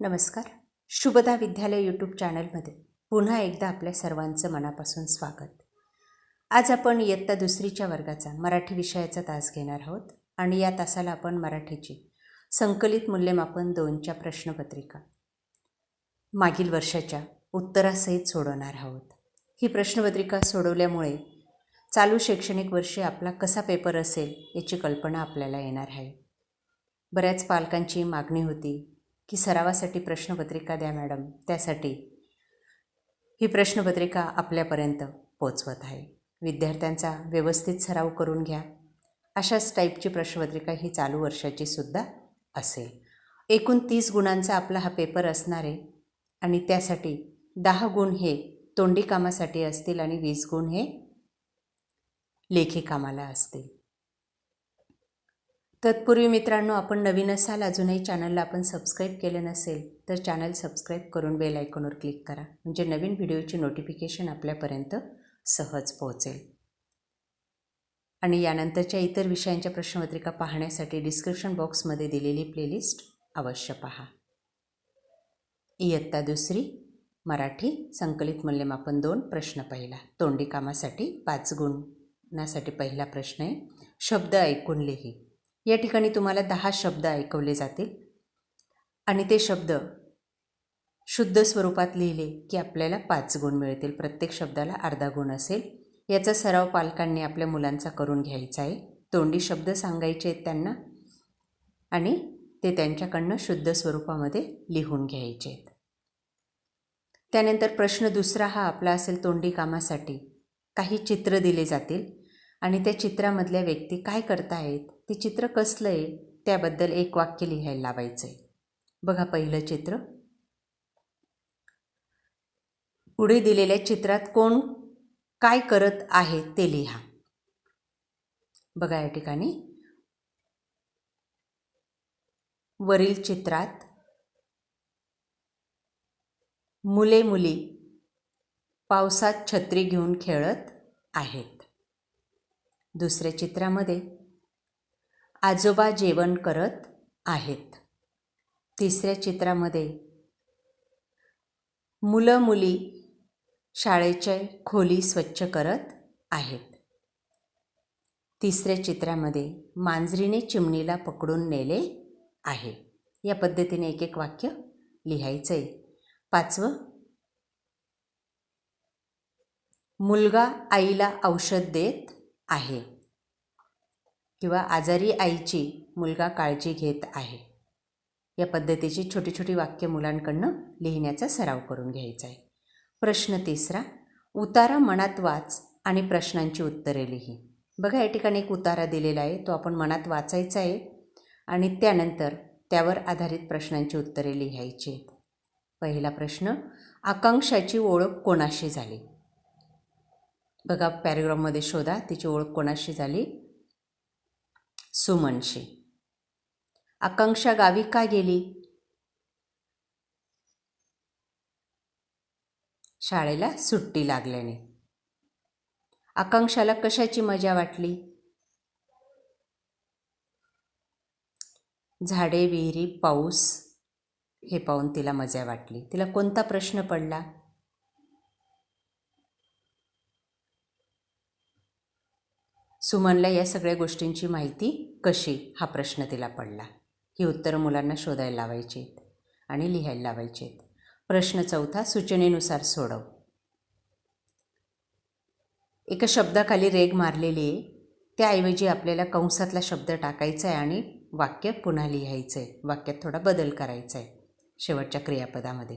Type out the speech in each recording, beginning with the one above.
नमस्कार. शुभदा विद्यालय यूट्यूब चॅनलमध्ये पुन्हा एकदा आपल्या सर्वांचं मनापासून स्वागत. आज आपण इयत्ता दुसरीच्या वर्गाचा मराठी विषयाचा तास घेणार आहोत आणि या तासाला आपण मराठीची संकलित मूल्यमापन दोनच्या प्रश्नपत्रिका मागील वर्षाच्या उत्तरासहित सोडवणार आहोत. ही प्रश्नपत्रिका सोडवल्यामुळे चालू शैक्षणिक वर्षी आपला कसा पेपर असेल याची कल्पना आपल्याला येणार आहे. बऱ्याच पालकांची मागणी होती की सरावासाठी प्रश्नपत्रिका द्या मॅडम. त्यासाठी ही प्रश्नपत्रिका आपल्यापर्यंत पोचवत आहे. विद्यार्थ्यांचा व्यवस्थित सराव करून घ्या. अशाच टाईपची प्रश्नपत्रिका ही चालू वर्षाची सुद्धा असेल. एकूण तीस गुणांचा आपला हा पेपर असणार आहे आणि त्यासाठी दहा गुण हे तोंडी कामासाठी असतील आणि वीस गुण हे लेखी कामाला असतील. तत्पूर्वी मित्रांनो आपण नवीन असाल अजूनही चॅनलला आपण सबस्क्राईब केलं नसेल तर चॅनल सबस्क्राईब करून बेल आयकॉनवर क्लिक करा म्हणजे नवीन व्हिडिओची नोटिफिकेशन आपल्यापर्यंत सहज पोहोचेल. आणि यानंतरच्या इतर विषयांच्या प्रश्नपत्रिका पाहण्यासाठी डिस्क्रिप्शन बॉक्समध्ये दिलेली प्लेलिस्ट अवश्य पहा. इयत्ता दुसरी मराठी संकलित मूल्यमापन दोन प्रश्न पहिला. तोंडी कामासाठी पाच गुणासाठी पहिला प्रश्न आहे शब्द ऐकून लिही. या ठिकाणी तुम्हाला दहा शब्द ऐकवले जातील. आणि ते शब्द शुद्ध स्वरूपात लिहिले की आपल्याला पाच गुण मिळतील. प्रत्येक शब्दाला अर्धा गुण असेल. याचा सराव पालकांनी आपल्या मुलांचा करून घ्यायचा आहे. तोंडी शब्द सांगायचे आहेत त्यांना. आणि ते त्यांच्याकडनं शुद्ध स्वरूपामध्ये लिहून घ्यायचे आहेत. त्यानंतर प्रश्न दुसरा हा आपला असेल तोंडी कामासाठी. काही चित्र दिले जातील. आणि त्या चित्रामधल्या व्यक्ती काय करतायत? ते चित्र कसलं आहे? त्याबद्दल एक वाक्य लिहायला लावायचं आहे बघा पहिलं चित्र. पुढे दिलेल्या चित्रात कोण काय करत आहे ते लिहा. बघा या ठिकाणी. वरील चित्रात मुले मुली पावसात छत्री घेऊन खेळत आहेत. दुसऱ्या चित्रामध्ये. आजोबा जेवण करत आहेत. तिसऱ्या चित्रामध्ये. मुलं मुली शाळेच्या खोली स्वच्छ करत आहेत. तिसऱ्या चित्रामध्ये मांजरीने चिमणीला पकडून नेले आहे. या पद्धतीने एक एक वाक्य लिहायचं आहे पाचवं. मुलगा आईला औषध देत आहे. किंवा आजारी आईची मुलगा काळजी घेत आहे. या पद्धतीची छोटी छोटी वाक्य मुलांकडनं लिहिण्याचा सराव करून घ्यायचा आहे. प्रश्न तिसरा उतारा मनात वाच आणि प्रश्नांची उत्तरे लिही. बघा या ठिकाणी एक उतारा दिलेला आहे तो आपण मनात वाचायचा आहे आणि त्यानंतर त्यावर आधारित प्रश्नांची उत्तरे लिहायची आहेत. पहिला प्रश्न आकांक्षाची ओळख कोणाशी झाली? बघा पॅरेग्राफमध्ये शोधा. तिची ओळख कोणाशी झाली? सुमनशी. आकांक्षा गावी का गेली? शाळेला सुट्टी लागल्याने. आकांक्षाला कशाची मजा वाटली? झाडे विहिरी पाऊस हे पाहून तिला मजा वाटली. तिला कोणता प्रश्न पडला? सुमनला या सगळ्या गोष्टींची माहिती कशी? हा प्रश्न तिला पडला. ही उत्तरं मुलांना शोधायला लावायची आहेत आणि लिहायला लावायचे आहेत. प्रश्न चौथा सूचनेनुसार सोडव. एका शब्दाखाली रेग मारलेली आहे. त्याऐवजी आपल्याला कंसातला शब्द टाकायचा आहे आणि वाक्य पुन्हा लिहायचं आहे वाक्यात थोडा बदल करायचा आहे शेवटच्या क्रियापदामध्ये.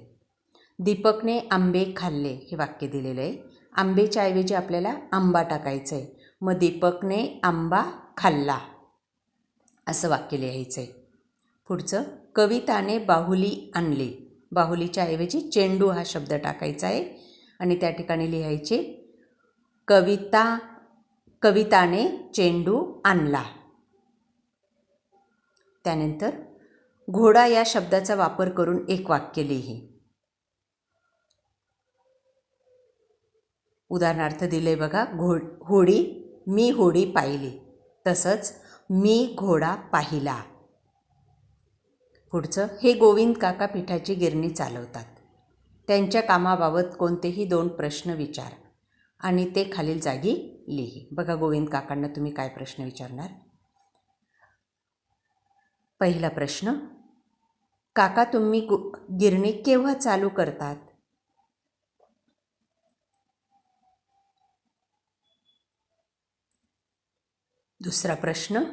दीपकने आंबे खाल्ले हे वाक्य दिलेलं आहे. आंबेच्या ऐवजी आपल्याला आंबा टाकायचं आहे मग दीपकने आंबा खाल्ला. असं वाक्य लिहायचं आहे पुढचं कविताने बाहुली आणली. बाहुलीच्या ऐवजी चेंडू हा शब्द टाकायचा आहे. आणि त्या ठिकाणी लिहायचे कविता कविताने चेंडू आणला. त्यानंतर घोडा या शब्दाचा वापर करून एक वाक्य लिही. उदाहरणार्थ दिले बघा घो होडी मी होडी पाहिली. तसंच मी घोडा पाहिला. पुढचं हे गोविंद काका पिठाची गिरणी चालवतात. त्यांच्या कामाबाबत कोणतेही दोन प्रश्न विचार. आणि ते खालील जागी लिही. बघा गोविंद काकांना तुम्ही काय प्रश्न विचारणार? पहिला प्रश्न काका तुम्ही गु गिरणी केव्हा चालू करतात? दुसरा प्रश्न.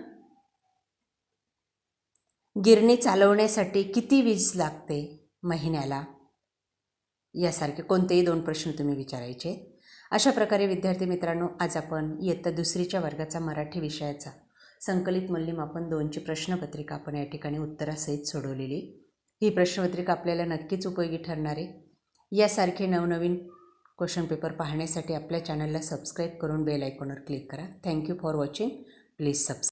गिरणी चालवण्यासाठी किती वीज लागते महिन्याला? यासारखे कोणतेही दोन प्रश्न तुम्ही विचारायचे. अशा प्रकारे विद्यार्थी मित्रांनो आज आपण इयत्ता दुसरीच्या वर्गाचा मराठी विषयाचा संकलित मूल्यमापन दोनची प्रश्नपत्रिका आपण या ठिकाणी उत्तरासहित सोडवलेली. ही प्रश्नपत्रिका आपल्याला नक्कीच उपयोगी ठरणार. आहे यासारखे नवनवीन क्वेश्चन पेपर पाहण्यासाठी आपल्या चॅनलला सबस्क्राईब करून बेल आयकॉनवर क्लिक करा. Thank you for watching. Please subscribe